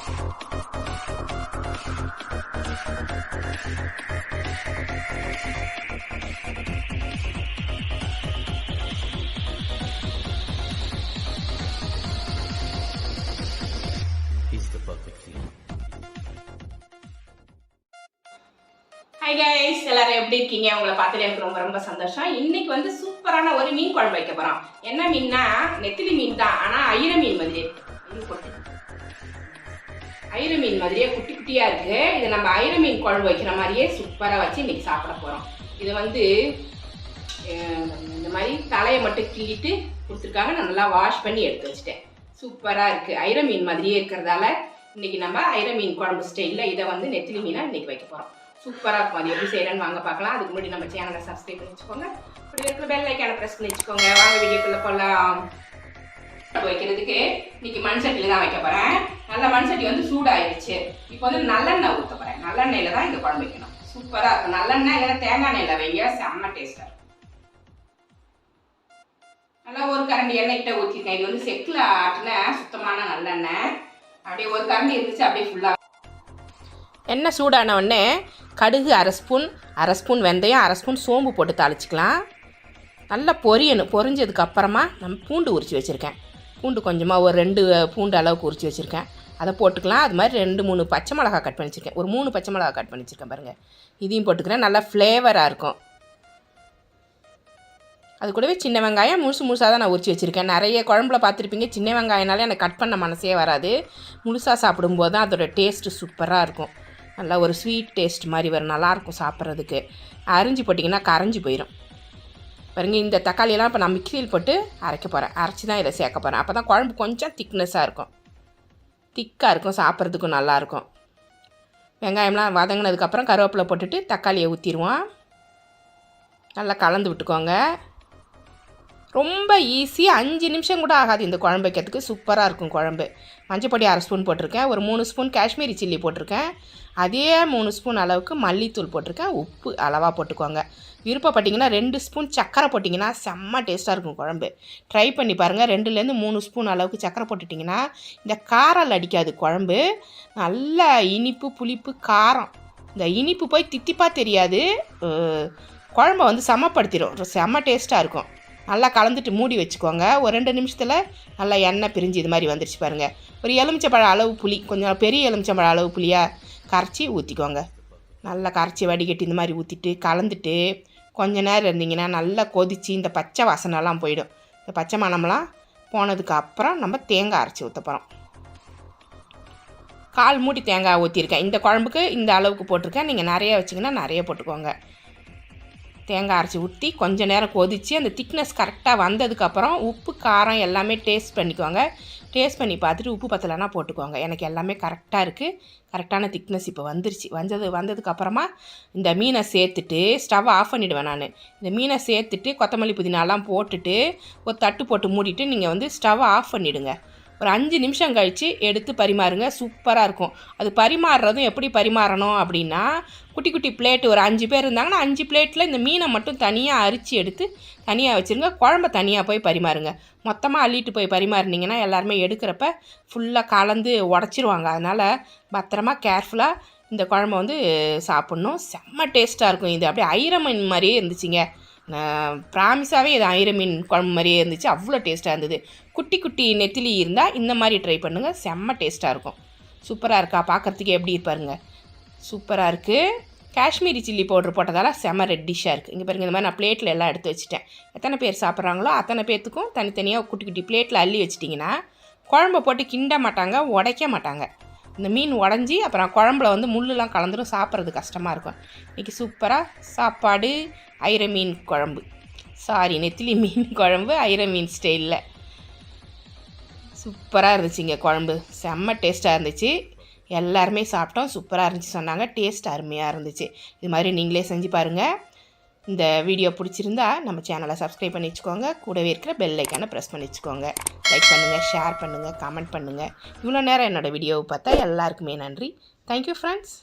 He's guys எல்லாரும் எப்படி இருக்கீங்க? உங்களை பார்த்ததுல எனக்கு ரொம்ப ரொம்ப சந்தோஷம். இன்னைக்கு வந்து சூப்பரான ஒரு மீன் குழம்பு வைக்க போறோம். என்ன மீன்னா நெத்திலி மீன் தான் ஆனா ஐர மீன் மாதிரி ஐரு மீன் மாதிரியே குட்டி குட்டியாக இருக்குது இதை நம்ம ஐரு மீன் குழம்பு வைக்கிற மாதிரியே சூப்பராக வச்சு இன்றைக்கி சாப்பிட போகிறோம் இது வந்து இந்த மாதிரி தலையை மட்டும் கிள்ளிட்டு கொடுத்துருக்காங்க. நான் நல்லா வாஷ் பண்ணி எடுத்து வச்சுட்டேன். சூப்பராக இருக்குது ஐர மீன் மாதிரியே இருக்கிறதால இன்றைக்கி நம்ம ஐர மீன் குழம்பு ஸ்டைலில் இதை வந்து நெத்திலி மீனா இன்றைக்கி வைக்க போகிறோம் சூப்பராக இருக்கும். அது எப்படி செய்கிறேன்னு வாங்க பார்க்கலாம். அதுக்கு முன்னாடி நம்ம சேனலை சப்ஸ்கிரைப் பண்ணி வச்சுக்கோங்க. இப்படி இருக்கிற பெல் ஐக்கான ப்ரெஸ் பண்ணி வச்சுக்கோங்க. வாங்க வீடியோக்குள்ளே போகலாம் வைக்கிறதுக்கு இன்னைக்கு மண் சட்டியில் தான் வைக்க போகிறேன் நல்ல மண்சட்டி வந்து சூடாயிருச்சு. இப்போ வந்து நல்லெண்ணெய் ஊற்ற போகிறேன் நல்லெண்ணெயில் தான் இந்த குழம்பு வைக்கணும். சூப்பராக இருக்கும். நல்லெண்ணெய் இல்லைன்னா தேங்காய் எண்ணெயில் வைங்க. செம்ம டேஸ்ட்டாக இருக்கும். நல்லா ஒரு கரண்டி எண்ணெய் கிட்ட ஊற்றிருக்கேன் இது வந்து செக்கில் ஆட்டின சுத்தமான நல்லெண்ணெய். அப்படியே ஒரு கரண்டி இருந்துச்சு அப்படியே ஃபுல்லாக எண்ணெய் சூடான உடனே கடுகு அரை ஸ்பூன் அரை ஸ்பூன் வெந்தயம் அரை ஸ்பூன் சோம்பு போட்டு தாளிச்சிக்கலாம். நல்லா பொரியணும். பொரிஞ்சதுக்கு அப்புறமா நம்ம பூண்டு உரித்து வச்சுருக்கேன். பூண்டு கொஞ்சமாக ஒரு ரெண்டு பூண்டு அளவுக்கு உரித்து வச்சுருக்கேன். அதை போட்டுக்கலாம். அது மாதிரி ரெண்டு மூணு பச்சை மிளகா கட் பண்ணி வச்சுருக்கேன் ஒரு மூணு பச்சை மிளகா கட் பண்ணி வச்சுருக்கேன் பாருங்கள் இதையும் போட்டுக்கிறேன். நல்லா ஃப்ளேவராக இருக்கும். அது கூடவே சின்ன வெங்காயம் முழுசு முழுசாக தான் நான் உரிச்சு வச்சுருக்கேன். நிறைய குழம்புல பார்த்துருப்பீங்க சின்ன வெங்காயனாலே எனக்கு கட் பண்ண மனசே வராது. முழுசாக சாப்பிடும்போது தான் அதோட டேஸ்ட்டு சூப்பராக இருக்கும். நல்லா ஒரு ஸ்வீட் டேஸ்ட் மாதிரி வரும். நல்லாயிருக்கும் சாப்பிட்றதுக்கு. அரிஞ்சு போட்டிங்கன்னா கரைஞ்சி போயிடும் பாருங்க இந்த தக்காளியெல்லாம் இப்போ நான் மிக்சியில் போட்டு அரைக்க போகிறேன் அரைச்சி தான் இதை சேர்க்க போகிறேன் அப்போ தான் குழம்பு கொஞ்சம் திக்னஸாக இருக்கும். திக்காக இருக்கும் சாப்பிட்றதுக்கும் நல்லாயிருக்கும் வெங்காயம்லாம் வதங்கினதுக்கப்புறம் கருவேப்பிலை போட்டுட்டு தக்காளியை ஊற்றிடுவோம் நல்லா கலந்து விட்டுக்கோங்க. ரொம்ப ஈஸி அஞ்சு நிமிஷம் கூட ஆகாது. இந்த குழம்பு வைக்கிறதுக்கு சூப்பராக இருக்கும் குழம்பு. மஞ்சப்பொடி அரை ஸ்பூன் போட்டிருக்கேன். ஒரு மூணு ஸ்பூன் காஷ்மீரி சில்லி போட்டிருக்கேன். அதே மூணு ஸ்பூன் அளவுக்கு மல்லித்தூள் போட்டிருக்கேன். உப்பு அளவாக போட்டுக்கோங்க. விருப்பப்பட்டிங்கன்னா ரெண்டு ஸ்பூன் சக்கரை போட்டிங்கன்னா செம்ம டேஸ்ட்டாக இருக்கும் குழம்பு. ட்ரை பண்ணி பாருங்கள் ரெண்டுலேருந்து மூணு ஸ்பூன் அளவுக்கு சக்கரை போட்டுட்டிங்கன்னா இந்த காரால் அடிக்காது குழம்பு. நல்ல இனிப்பு புளிப்பு காரம். இந்த இனிப்பு போய் தித்திப்பாக தெரியாது. குழம்பை குழம்ப வந்து சமப்படுத்திடும் செம்ம டேஸ்ட்டாக இருக்கும். நல்லா கலந்துட்டு மூடி வச்சுக்கோங்க. ஒரு ரெண்டு நிமிஷத்தில் நல்லா எண்ணெய் பிரிஞ்சு இது மாதிரி வந்துருச்சு பாருங்கள் ஒரு எலுமிச்சம்பழம் அளவு புளி கொஞ்சம் பெரிய எலுமிச்சம்பழம் அளவு புளியாக கரைச்சி ஊற்றிக்கோங்க நல்லா கரைச்சி வடிகட்டி இந்த மாதிரி ஊற்றிட்டு கலந்துட்டு கொஞ்ச நேரம் இருந்தீங்கன்னா நல்லா கொதித்து இந்த பச்சை வாசனைலாம் போயிடும். இந்த பச்சை மணம்லாம் போனதுக்கு அப்புறம் நம்ம தேங்காய் அரைச்சி ஊற்ற போகிறோம் கால் மூடி தேங்காய் ஊற்றிருக்கேன் இந்த குழம்புக்கு இந்த அளவுக்கு போட்டிருக்கேன். நீங்கள் நிறைய வச்சிங்கன்னா நிறைய போட்டுக்கோங்க. தேங்காய் அரைச்சி ஊற்றி கொஞ்ச நேரம் கொதித்து அந்த திக்னஸ் கரெக்டாக வந்ததுக்கப்புறம் உப்பு காரம் எல்லாமே டேஸ்ட் பண்ணிக்கோங்க. டேஸ்ட் பண்ணி பார்த்துட்டு உப்பு பத்தலைனா போட்டுக்கோங்க. எனக்கு எல்லாமே கரெக்டாக இருக்குது கரெக்டான திக்னஸ் இப்போ வந்துருச்சு. வந்தது வந்ததுக்கப்புறமா இந்த மீனை சேர்த்துட்டு ஸ்டவ் ஆஃப் பண்ணிவிடுவேன் நான். இந்த மீனை சேர்த்துட்டு கொத்தமல்லி புதினாலாம் போட்டுட்டு ஒரு தட்டு போட்டு மூடிட்டு நீங்கள் வந்து ஸ்டவ் ஆஃப் பண்ணிவிடுங்க ஒரு அஞ்சு நிமிஷம் கழித்து எடுத்து பரிமாறுங்க. சூப்பராக இருக்கும். அது பரிமாறுறதும் எப்படி பரிமாறணும் அப்படின்னா குட்டி குட்டி பிளேட் ஒரு அஞ்சு பேர் இருந்தாங்கன்னா அஞ்சு பிளேட்டில் இந்த மீனை மட்டும் தனியாக அரிச்சு எடுத்து தனியாக வச்சுருங்க. குழம்ப தனியாக போய் பரிமாறுங்க. மொத்தமாக அள்ளிட்டு போய் பரிமாறினீங்கன்னா எல்லாருமே எடுக்கிறப்ப ஃபுல்லாக கலந்து உடச்சிருவாங்க. அதனால் பத்திரமா கேர்ஃபுல்லாக இந்த குழம்ப வந்து சாப்பிட்ணும். செம்ம டேஸ்ட்டாக இருக்கும் இது. அப்படியே ஐரமீன் மாதிரியே இருந்துச்சுங்க. ப்ராமிஸாகவே இது ஆயிரம் மீன் குழம்பு மாதிரியே இருந்துச்சு. அவ்வளோ டேஸ்ட்டாக இருந்தது. குட்டி குட்டி நெத்திலி இருந்தால் இந்த மாதிரி ட்ரை பண்ணுங்கள் செம்ம டேஸ்ட்டாக இருக்கும். சூப்பராக இருக்கா? பார்க்குறதுக்கே எப்படி இருப்பாருங்க சூப்பராக இருக்குது காஷ்மீரி சில்லி பவுடர் போட்டதால செம்ம ரெட்டிஷாக இருக்குது இங்கே பாருங்க இந்த மாதிரி நான் பிளேட்டில் எல்லாம் எடுத்து வச்சுட்டேன். எத்தனை பேர் சாப்பிட்றாங்களோ அத்தனை பேர்த்துக்கும் தனித்தனியாக குட்டி குட்டி பிளேட்டில் அள்ளி வச்சிட்டிங்கன்னா குழம்ப போட்டு கிண்ட மாட்டாங்க உடைக்க மாட்டாங்க. இந்த மீன் உடஞ்சி அப்புறம் குழம்புல வந்து முள்ளுலாம் கலந்துடும் சாப்பிட்றது கஷ்டமாக இருக்கும். இன்றைக்கி சூப்பராக சாப்பாடு ஐர மீன் குழம்பு. சாரி நெத்திலி மீன் குழம்பு ஐர மீன் ஸ்டைலில் சூப்பராக இருந்துச்சுங்க குழம்பு. செம்ம டேஸ்ட்டாக இருந்துச்சு. எல்லாருமே சாப்பிட்டோம். சூப்பராக இருந்துச்சு சொன்னாங்க. டேஸ்ட் அருமையாக இருந்துச்சு. இது மாதிரி நீங்களே செஞ்சு பாருங்கள் இந்த வீடியோ பிடிச்சிருந்தா நம்ம சேனலை சப்ஸ்கிரைப் பண்ணி வச்சுக்கோங்க. கூடவே இருக்கிற பெல் ஐக்கானை ப்ரெஸ் பண்ணி வச்சுக்கோங்க. லைக் பண்ணுங்கள் ஷேர் பண்ணுங்கள் கமெண்ட் பண்ணுங்கள் இவ்வளோ நேரம் என்னோடய வீடியோவை பார்த்தா எல்லாருக்குமே நன்றி. Thank you friends